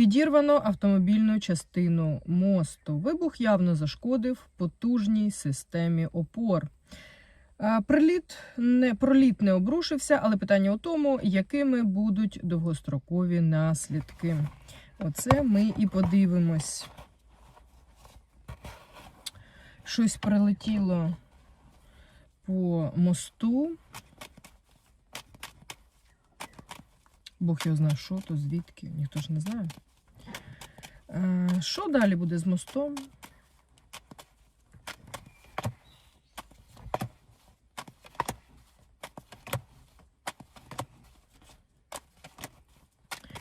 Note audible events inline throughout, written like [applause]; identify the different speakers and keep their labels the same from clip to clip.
Speaker 1: Підірвано автомобільну частину мосту. Вибух явно зашкодив потужній системі опор. Е, Приліт не проліт не обрушився, але питання у тому, якими будуть довгострокові наслідки. Оце ми і подивимось. Щось прилетіло по мосту. Бог його знає, що то, звідки, ніхто ж не знає. Е, Що далі буде з мостом?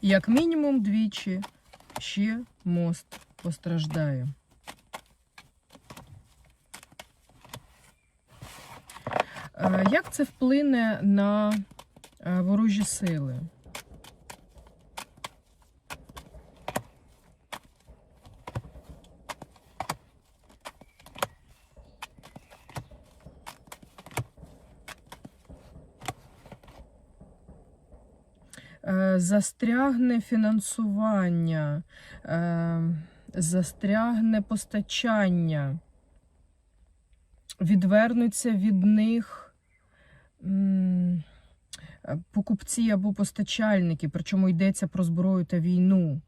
Speaker 1: Як мінімум двічі ще мост постраждає. Е, Як це вплине на е, ворожі сили? Застрягне фінансування, е, застрягне постачання, відвернуться від них е, покупці або постачальники, причому йдеться про зброю та війну.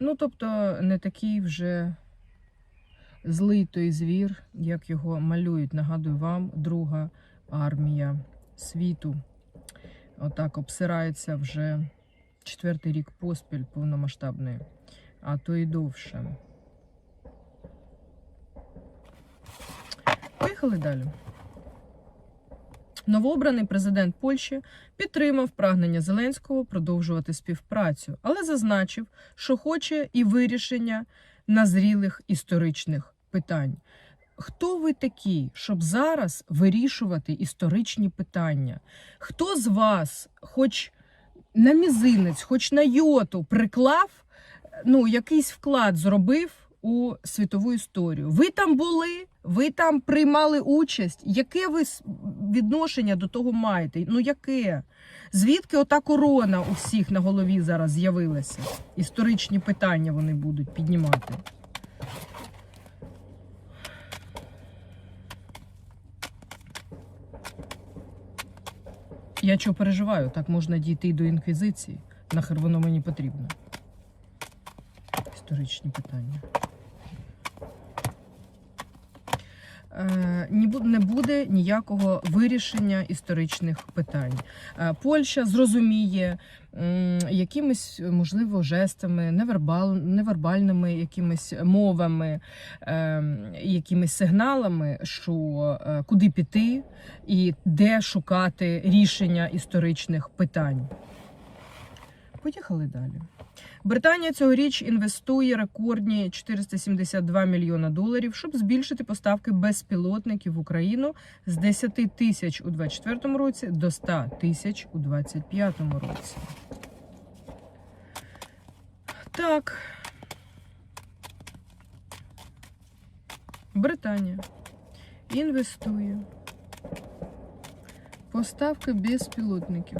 Speaker 1: Ну, тобто, не такий вже злий той звір, як його малюють. Нагадую вам, друга армія світу. Отак обсирається вже четвертий рік поспіль повномасштабної, а то і довше. Поїхали далі. Новообраний президент Польщі підтримав прагнення Зеленського продовжувати співпрацю, але зазначив, що хоче і вирішення назрілих історичних питань. Хто ви такі, щоб зараз вирішувати історичні питання? Хто з вас, хоч на мізинець, хоч на йоту, приклав, ну, якийсь вклад зробив у світову історію? Ви там були, ви там приймали участь. Яке ви відношення до того маєте? Ну яке? Звідки ота корона у всіх на голові зараз з'явилася? Історичні питання вони будуть піднімати. Я чого переживаю? Так можна дійти до інквізиції. Нахер воно мені потрібно. Історичні питання. Е, ні бу- Не буде ніякого вирішення історичних питань. Е, Польща зрозуміє якимись, можливо, жестами, невербал, невербальними якимись мовами, е, якимись сигналами, що е, куди піти і де шукати рішення історичних питань. Поїхали далі. Британія цьогоріч інвестує рекордні 472 мільйона доларів, щоб збільшити поставки безпілотників в Україну з 10 тисяч у 2024 році до 100 тисяч у 2025 році. Так. Британія інвестує. Поставки безпілотників.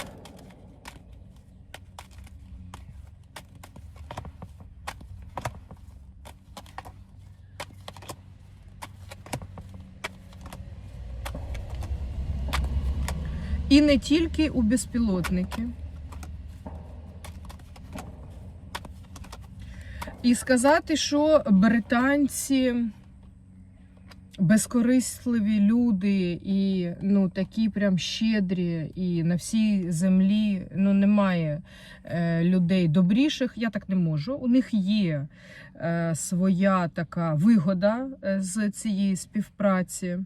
Speaker 1: І не тільки у безпілотники. І сказати, що британці безкорисливі люди і ну, такі прям щедрі, і на всій землі ну, немає е, людей добріших, я так не можу. У них є е, своя така вигода е, з цієї співпраці.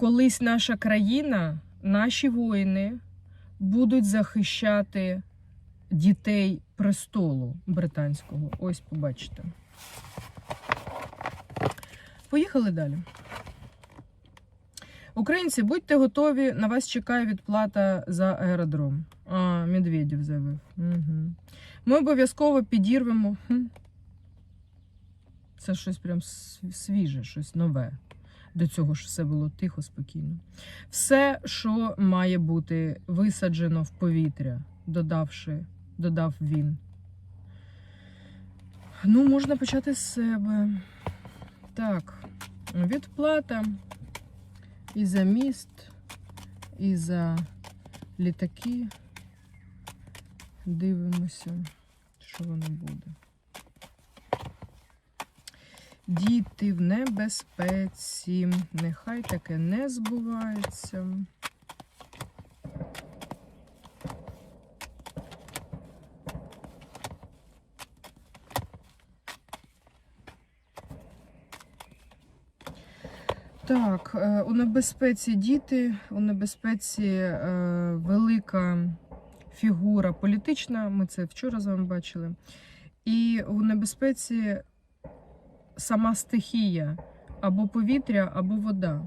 Speaker 1: Колись наша країна, наші воїни будуть захищати дітей престолу британського. Ось побачите. Поїхали далі. Українці, будьте готові, на вас чекає відплата за аеродром. А, Медведєв заявив. Угу. Ми обов'язково підірвемо. Це щось прям свіже, щось нове. До цього ж все було тихо, спокійно. Все, що має бути висаджено в повітря додавши, додав він. Ну, можна почати з себе. Так, відплата і за міст, і за літаки. Дивимося, що воно буде. Діти в небезпеці. Нехай таке не збувається. Так, е, у небезпеці діти, у небезпеці е, велика фігура політична. Ми це вчора з вами бачили. І у небезпеці сама стихія або повітря, або вода.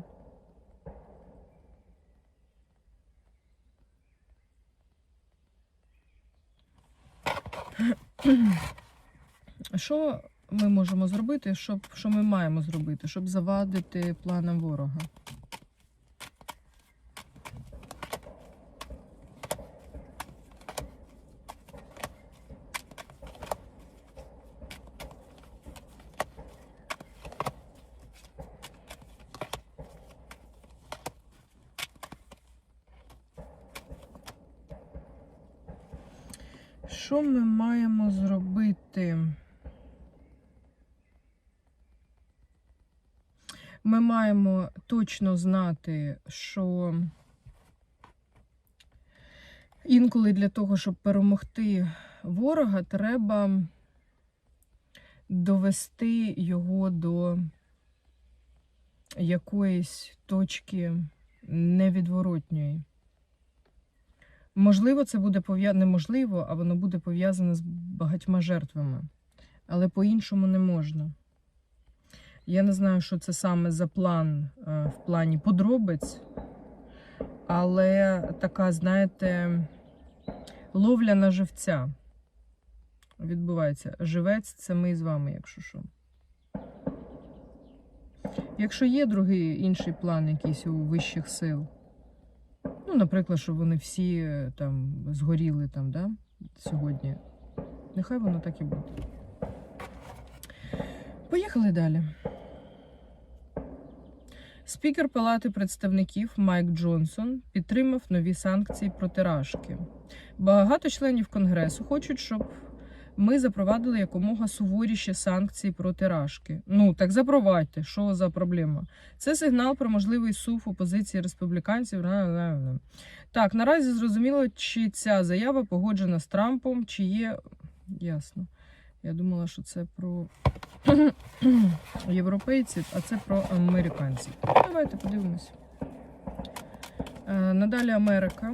Speaker 1: [clears throat] Що ми можемо зробити, щоб, що ми маємо зробити, щоб завадити планам ворога? Що ми маємо зробити? Ми маємо точно знати, що інколи для того, щоб перемогти ворога, треба довести його до якоїсь точки невідворотньої. Можливо, це буде пов'язано неможливо, а воно буде пов'язане з багатьма жертвами. Але по-іншому не можна. Я не знаю, що це саме за план е, в плані подробиць, але така, знаєте, ловля на живця відбувається. Живець це ми з вами, якщо що. Якщо є другий інший план, якийсь у вищих сил, ну, наприклад, щоб вони всі е, там згоріли там, да, сьогодні, нехай воно так і буде. Поїхали далі. Спікер Палати представників Майк Джонсон підтримав нові санкції проти Рашки. Багато членів Конгресу хочуть, щоб ми запровадили якомога суворіші санкції проти Рашки. Ну так запровадьте, що за проблема? Це сигнал про можливий сув у позиції республіканців. Так, наразі зрозуміло, чи ця заява погоджена з Трампом, чи є. Ясно. Я думала, що це про [clears throat] європейців, а це про американців. Давайте подивимось. Е, Надалі Америка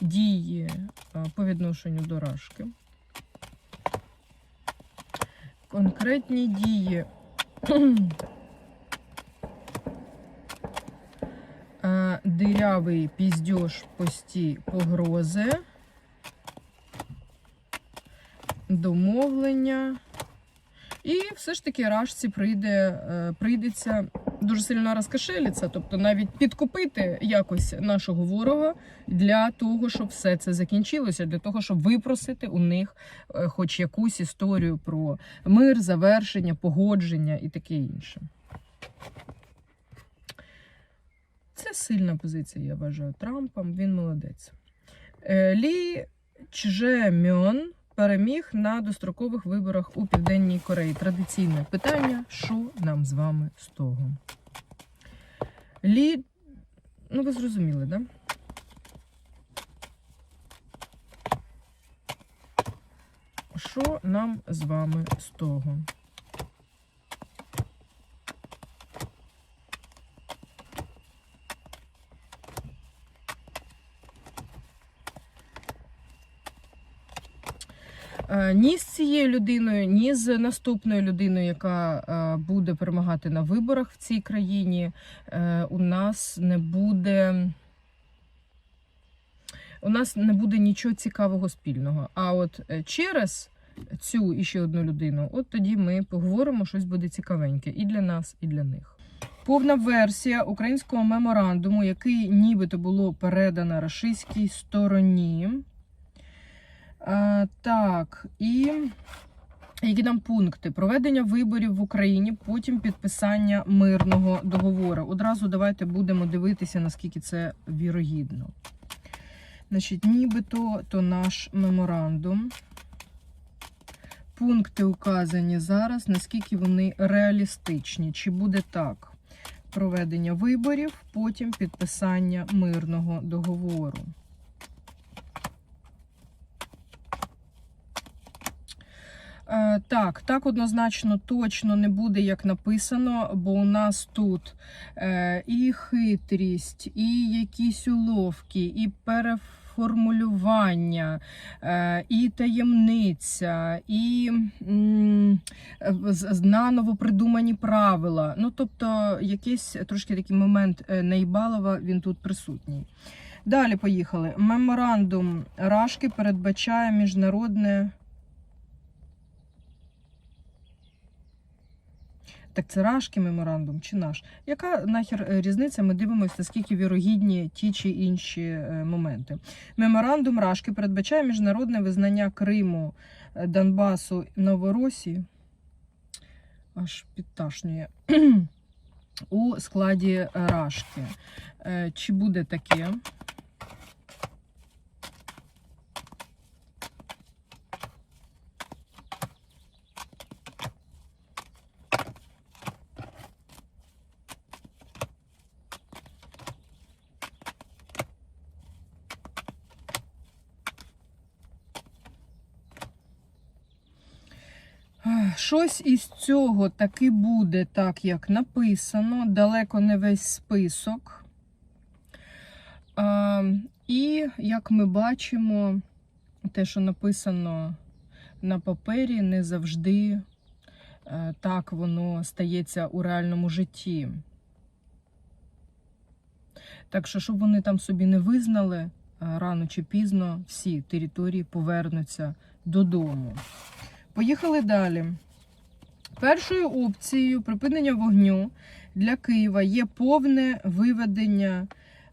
Speaker 1: діє е, по відношенню до Рашки. Конкретні дії. [clears throat] Е, Дирявий піздьош пості погрози. Домовлення. І все ж таки рашці прийде, е, прийдеться дуже сильно розкошелитися, тобто навіть підкупити якось нашого ворога для того, щоб все це закінчилося, для того, щоб випросити у них е, хоч якусь історію про мир, завершення, погодження і таке інше. Це сильна позиція, я вважаю, Трампа. Він молодець. Е, Лі Чжемьон переміг на дострокових виборах у Південній Кореї. Традиційне питання: що нам з вами з того? Лі, ну ви зрозуміли, да? Що нам з вами з того? Ні з цією людиною, ні з наступною людиною, яка е, буде перемагати на виборах в цій країні, е, у нас не буде. У нас не буде нічого цікавого спільного. А от е, через цю і ще одну людину, от тоді ми поговоримо, щось буде цікавеньке і для нас, і для них. Повна версія українського меморандуму, який нібито було передано рашистській стороні. Е, так, і які там пункти? Проведення виборів в Україні, потім підписання мирного договору. Одразу давайте будемо дивитися, наскільки це вірогідно. Значить, нібито то наш меморандум. Пункти указані зараз, наскільки вони реалістичні. Чи буде так? Проведення виборів, потім підписання мирного договору. Так, так однозначно точно не буде, як написано, бо у нас тут е, і хитрість, і якісь уловки, і переформулювання, е, і таємниця, і наново придумані правила. Ну, тобто, якийсь трошки такий момент е, Нейбалова він тут присутній. Далі поїхали. Меморандум Рашки передбачає міжнародне. Так це Рашки меморандум чи наш? Яка нахер е, різниця? Ми дивимося, наскільки вірогідні ті чи інші е, моменти. Меморандум Рашки передбачає міжнародне визнання Криму, е, Донбасу, Новоросії. Аж підташнює. [clears throat] У складі Рашки. Чи буде таке? Щось із цього таки буде так, як написано. Далеко не весь список. І як ми бачимо, те, що написано на папері, не завжди е, так воно стається у реальному житті. Так що, щоб вони там собі не визнали, е, рано чи пізно всі території повернуться додому. Поїхали далі. Першою опцією припинення вогню для Києва є повне виведення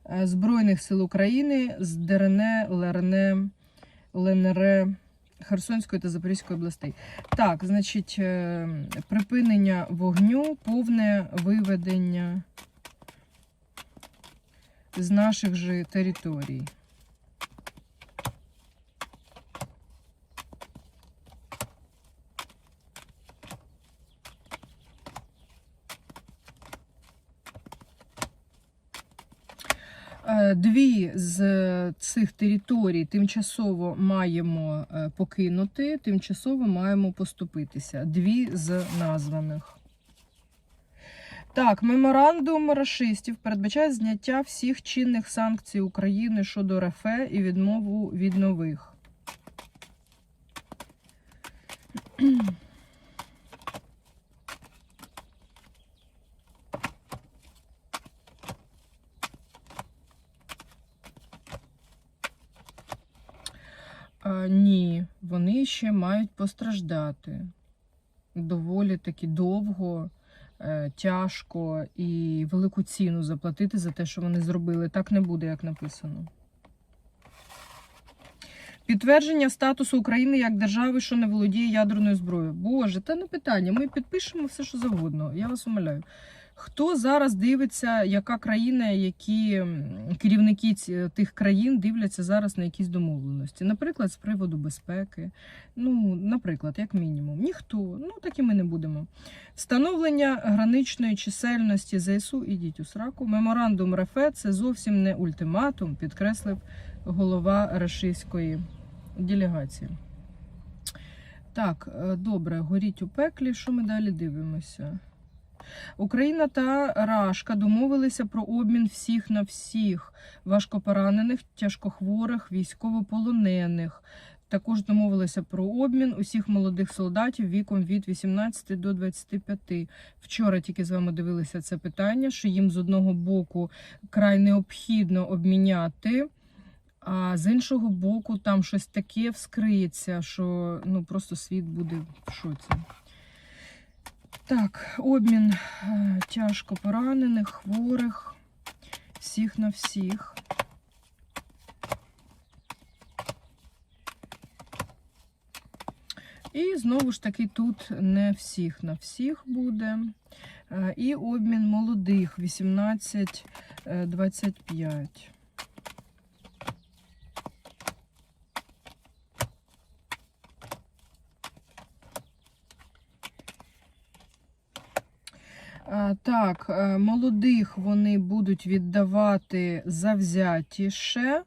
Speaker 1: е, Збройних сил України з ДРН, ЛРН, ЛНР, Херсонської та Запорізької областей. Так, значить, е, припинення вогню, повне виведення з наших же територій. Дві з цих територій тимчасово маємо е, покинути, тимчасово маємо поступитися. Дві з названих. Так, меморандум рашистів передбачає зняття всіх чинних санкцій України щодо РФ і відмову від нових. А, ні, вони ще мають постраждати. Доволі таки довго, е, тяжко і велику ціну заплатити за те, що вони зробили. Так не буде, як написано. Підтвердження статусу України як держави, що не володіє ядерною зброєю. Боже, та не питання. Ми підпишемо все, що завгодно. Я вас умоляю. Хто зараз дивиться, яка країна, які керівники тих країн дивляться зараз на якісь домовленості? Наприклад, з приводу безпеки. Ну, наприклад, як мінімум. Ніхто. Ну, так і ми не будемо. Встановлення граничної чисельності ЗСУ, ідіть у сраку. Меморандум РФ це зовсім не ультиматум, підкреслив голова рашистської делегації. Так, е, добре, горіть у пеклі. Що ми далі дивимося? Україна та Рашка домовилися про обмін всіх на всіх важкопоранених, тяжкохворих, військовополонених. Також домовилися про обмін усіх молодих солдатів віком від 18 до 25. Вчора тільки з вами дивилися це питання, що їм з одного боку край необхідно обміняти. А з іншого боку, там щось таке вскриється, що ну просто світ буде в шоці. Так, обмін е, тяжко поранених, хворих, всіх на всіх. І знову ж таки, тут не всіх на всіх буде. Е, І обмін молодих 18-25. Так, е, молодих вони будуть віддавати завзятіше,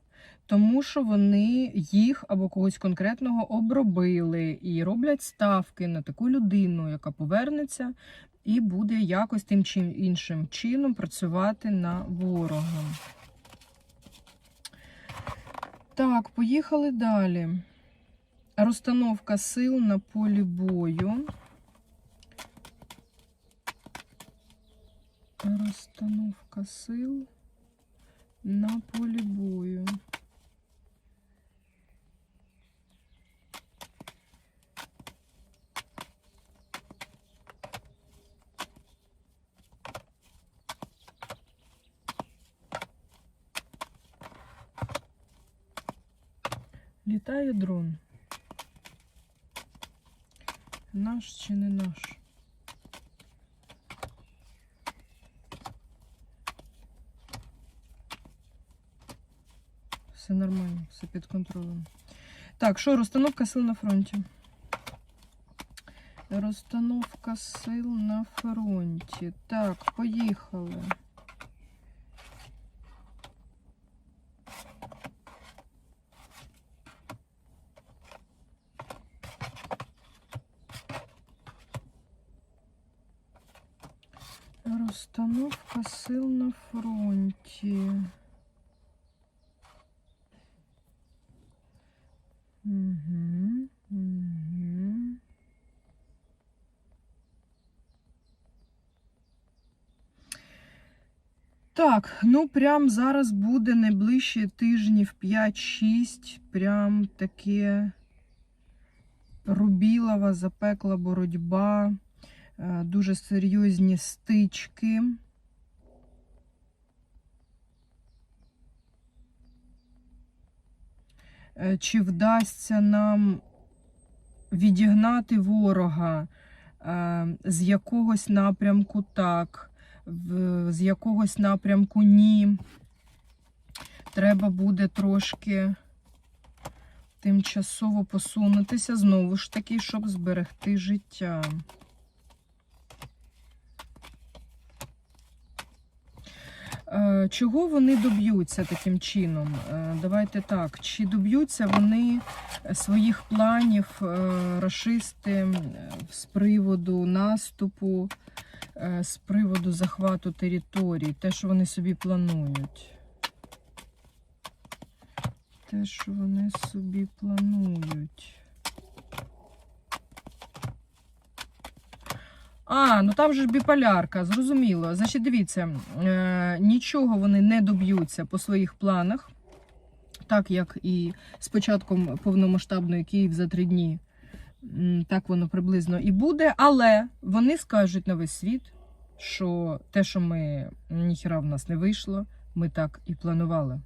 Speaker 1: тому що вони їх або когось конкретного обробили і роблять ставки на таку людину, яка повернеться і буде якось тим чи іншим чином працювати на ворога. Так, поїхали далі. Розстановка сил на полі бою. Розстановка сил на полі бою. Літає дрон. Наш чи не наш? Все нормально, все під контролем. Так, що, розстановка сил на фронті? Розстановка сил на фронті. Так, поїхали. Розстановка сил на фронті. Угу, угу. Так, ну прям зараз буде найближчі тижнів 5-6. Прям таке рубілова, запекла боротьба, е, дуже серйозні стички. Е, Чи вдасться нам відігнати ворога е, з якогось напрямку так, з якогось напрямку ні. Треба буде трошки тимчасово посунутися, знову ж таки, щоб зберегти життя. Чого вони доб'ються таким чином? Е, Давайте так. Чи доб'ються вони своїх планів е, рашисти е, з приводу наступу, е, з приводу захвату територій, те, що вони собі планують? Те, що вони собі планують. А, ну там же ж біполярка, зрозуміло. Значить, дивіться, е, нічого вони не доб'ються по своїх планах, так як і з початком повномасштабної Київ за три дні. Так воно приблизно і буде. Але вони скажуть на весь світ, що те, що ми ніхіра в нас не вийшло, ми так і планували.